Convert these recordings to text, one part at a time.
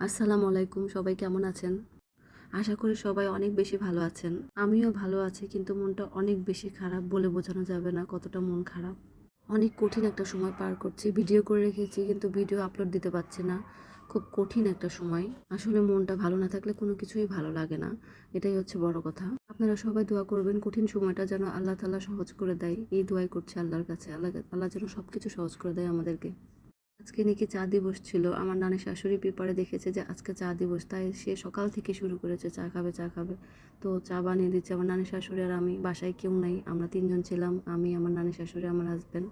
আসসালামু আলাইকুম, সবাই কেমন আছেন? আশা করি সবাই অনেক বেশি ভালো আছেন। আমিও ভালো আছি, কিন্তু মনটা অনেক বেশি খারাপ বলে বোঝানো যাবে না কতটা মন খারাপ। অনেক কঠিন একটা সময় পার করছি, ভিডিও করে রেখেছি, কিন্তু ভিডিও আপলোড দিতে পারছি না। খুব কঠিন একটা সময়। আসলে মনটা ভালো না থাকলে কোনো কিছুই ভালো লাগে না। এটাই হচ্ছে বড় কথা। আপনারা সবাই দোয়া করবেন, কঠিন সময়টা যেন আল্লাহ তাআলা সহজ করে দেয়। এই দোয়াই করছে আল্লাহর কাছে। আল্লাহ আল্লাহ যেন সব কিছু সহজ করে দেয় আমাদেরকে। আজকে নাকি চা দিবস ছিল। আমার নানি শাশুড়ি পেপারে দেখেছে যে আজকে চা দিবস, তাই সে সকাল থেকে শুরু করেছে, চা খাবে চা খাবে। তো চা বানিয়ে দিচ্ছে আমার নানি শাশুড়ি আর আমি, বাসায় কেউ নাই, আমরা তিনজন ছিলাম, আমি, আমার নানি শাশুড়ি, আমার হাজব্যান্ড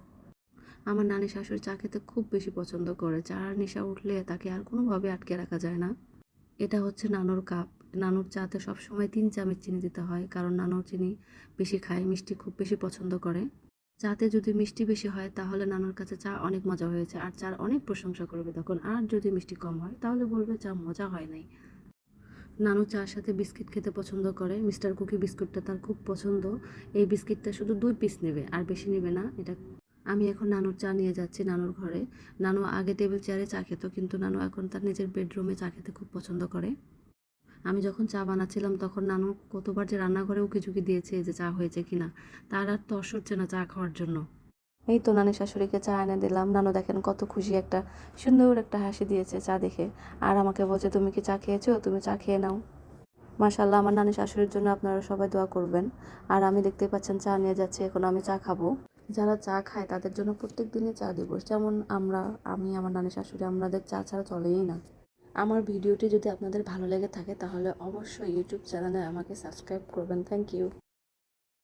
আমার নানি শাশুড়ি চা খেতে খুব বেশি পছন্দ করে, চার নেশা উঠলে তাকে আর কোনোভাবে আটকে রাখা যায় না। এটা হচ্ছে নানুর কাপ। নানুর চাতে সবসময় তিন চামচ চিনি দিতে হয়, কারণ নানুর চিনি বেশি খায়, মিষ্টি খুব বেশি পছন্দ করে। চাতে যদি মিষ্টি বেশি হয়, তাহলে নানুর কাছে চা অনেক মজা হয়েছে আর চার অনেক প্রশংসা করবে তখন। আর যদি মিষ্টি কম হয়, তাহলে বলবে চা মজা হয় নাই। নানু চার সাথে বিস্কিট খেতে পছন্দ করে। মিস্টার কুকি বিস্কুটটা তার খুব পছন্দ। এই বিস্কিটটা শুধু দুই পিস নেবে, আর বেশি নেবে না। এটা আমি এখন নানুর চা নিয়ে যাচ্ছি নানুর ঘরে। নানু আগে টেবিল চেয়ারে চা খেত, কিন্তু নানু এখন তার নিজের বেডরুমে চা খেতে খুব পছন্দ করে। আমি যখন চা বানাচ্ছিলাম তখন নানু কতবার যে রান্নাঘরে উকি ঝুঁকি দিয়েছে যে চা হয়েছে কিনা তার আর তর সরছে না চা খাওয়ার জন্য। এই তো নানি শাশুড়িকে চা এনে দিলাম। নানু দেখেন কত খুশি একটা, সুন্দর একটা হাসি দিয়েছে চা দেখে। আর আমাকে বলছে, তুমি কি চা খেয়েছো? তুমি চা খেয়ে নাও। মাশাল্লাহ আমার নানি শাশুড়ির জন্য আপনারা সবাই দোয়া করবেন। আর আমি দেখতে পাচ্ছেন চা নিয়ে যাচ্ছি, এখন আমি চা খাব। যারা চা খায়, তাদের জন্য প্রত্যেক দিনই চা দিবস। যেমন আমরা, আমি, আমার নানি শাশুড়ি, আমাদের চা ছাড়া চলেই না। আমার ভিডিওটি যদি আপনাদের ভালো লেগে থাকে তাহলে অবশ্যই ইউটিউব চ্যানেলে আমাকে সাবস্ক্রাইব করবেন। Thank you